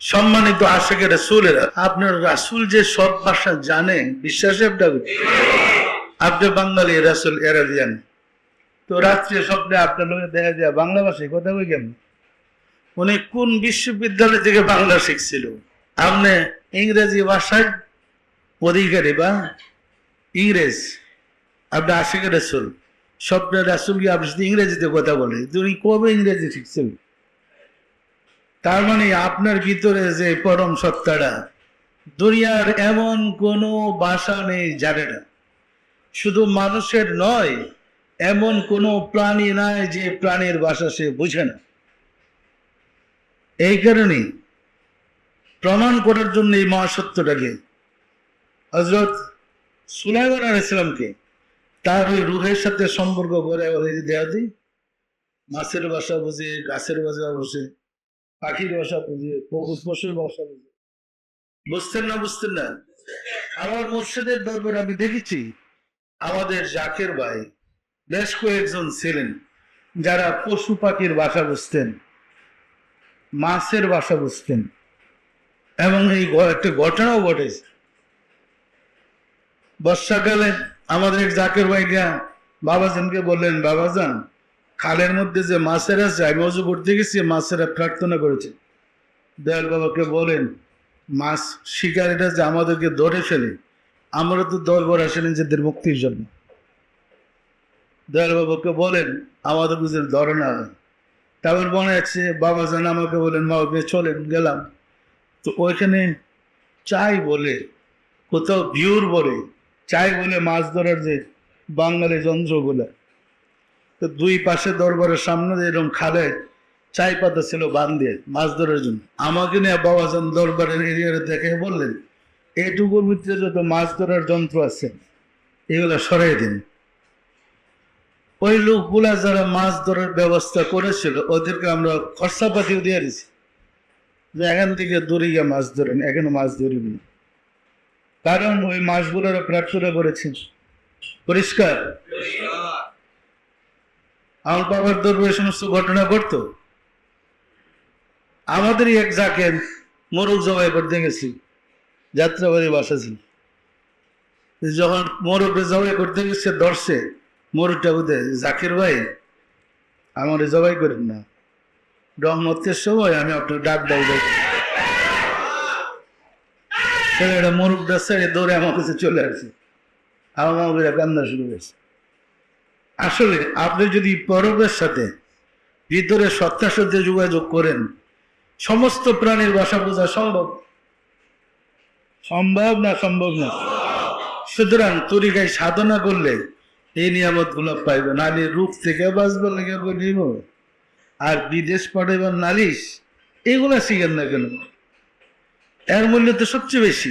সম্মানিত আশেখ রাসুলেরা, আপনার রাসুল যে সব ভাষা জানে, বিশ্বাসে আপনি বাঙালি রাসুল এরাদিয়ান তো রাত্রে স্বপ্নে আপনার লোকের দেখা যায়, বাংলা ভাষায় কথা বই কেমন? উনি কোন বিশ্ববিদ্যালয় থেকে বাংলা শিখছিল? আপনি ইংরেজি ভাষায় অধিকারী বা ইংরেজ? আপনি আশেখ রাসুল স্বপ্নের রাসুল কি আপনার সাথে ইংরেজিতে কথা বলে? তুমি কবে ইংরেজি শিখছেন তার মানে আপনার ভিতরে যে পরম সত্তাটা, দুনিয়ার এমন কোনো বাসা নেই জানে না। শুধু মানুষের নয়, এমন কোনো প্রাণী নাই যে প্রাণীর বাসা সে বুঝে না। এই কারণেই প্রমাণ করার জন্য এই মহাসত্যটাকে হজরত সুলাইমান আল ইসলামকে তার ওই রুহের সাথে সম্পর্ক করে দেওয়া দিই মাছের বাসা বুঝে, গাছের বাসা বসে পাখির বাসা বুঝে পশু পশুর বাসা বুঝে। বুঝতেন না বুঝতেন না। আমার মুর্শিদের দরবার আমি দেখেছি, আমাদের জাকের ভাই বেশ কয়েকজন ছিলেন, যারা পশু পাখির বাসা বুঝতেন, মাছের বাসা বুঝতেন, এবং এই একটা ঘটনাও ঘটেছে। বর্ষাকালে আমাদের জাকের ভাইরা বাবাজানকে বললেন, বাবাজান খালের মধ্যে যে মাছের আছে, আমি অজু করতে গেছি, মাছেরা প্রার্থনা করেছে। দয়াল বাবাকে বলেন, মাছ শিকারীরা যে আমাদেরকে ধরে ফেলে, আমরা তো দরবার আসে নিজেদের মুক্তির জন্য। দয়াল বাবাকে বলেন, আমাদের বুঝে ধরে না তারপর মনে আছে বাবাজান আমাকে বলেন, মা, ওকে চলেন, গেলাম। তো ওইখানে চাই বলে, কোথাও ভিউর বলে, চাই বলে মাছ ধরার যে বাঙালি যন্ত্রগুলো তো দুই পাশে দরবারের সামনে এরকম খালে চাই পাতা ছিল বান দিয়ে মাছ ধরার জন্য। আমাকে নিয়ে বাবাজান দরবারের এরিয়ারে দেখে বললেন এইটুকুর ভিতরে যত মাছ ধরার যন্ত্র আছে, এগুলো সরাই দিন। ওই লোকগুলা যারা মাছ ধরার ব্যবস্থা করেছিল, ওদেরকে আমরা খরচাপাতিও দিয়ে দিছি। যে এখান থেকে দূরে গিয়ে মাছ ধরেন, এখানে মাছ ধরিনি কারণ ওই মাছগুলোর প্রার্থনা করেছেন পরিষ্কার? আমার বাবার দরবারে সমস্ত ঘটনা ঘটতো। আমাদেরই এক যাকে মোরগ জবাই করতে গেছি। যাত্রাবাড়ি বাসা ছিল। যখন মোরগকে জবাই করতে গেছে দর্শে মোরগটা বুঝে জাকির ভাই, আমার জবাই করেন না। রহমতের সময় আমি আপনার ডাক ডাক ছেলেটা মোরগটা ছেড়ে দৌড়ে আমার কাছে চলে আসে। আমার মামা কান্না শুরু হয়েছে। আসলে আপনি যদি পরবের সাথে ভিতরে সত্তার সাথে যোগাযোগ করেন, সমস্ত প্রাণীর বাসা বোঝা সম্ভব? সম্ভব না সম্ভব না? সুতরাং তরিকায় সাধনা করলে এই নিয়ামতগুলো পাইবে। নালি রূপ থেকে বাঁচবে লেগে বলিব আর বিদেশ পাঠাইবার নালিশ, এগুলা শিখেন না কেন? এর মূল্য তো সবচেয়ে বেশি।